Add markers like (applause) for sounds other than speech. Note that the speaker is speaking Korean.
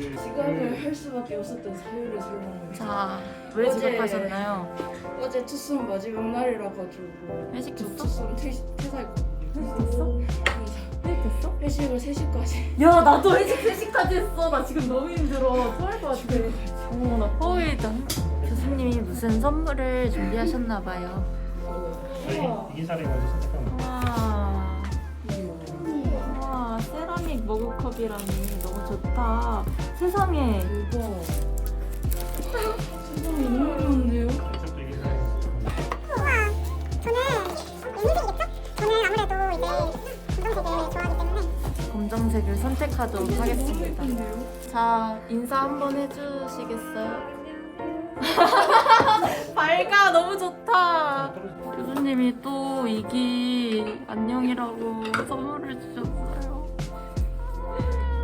지각을 할 수밖에 없었던 사유를 설명해. 자, 왜 어제- 지각하셨나요? 어제 투수는 마지막 날이라 가지고 회식했어? 투수는 퇴- 퇴사했거든요. 회식했어? 회식했어? 회식을 3시까지. 야, 나도 회식 3시까지 했어. 나 지금 너무 힘들어. 토할 것 같아. 어머, 나 토이다. 교수님이 무슨 선물을 준비하셨나봐요. 저희 이기사를 먼저. 와. 머그컵이라니 너무 좋다. 세상에. 대박. 세상에 너무 좋은데요? 검정색을 선택하도록 하겠습니다. 자, 인사 한번 해주시겠어요? (laughs) 밝아, 너무 좋다. 교수님이 또 이기 안녕이라고 선물을 주셨어요.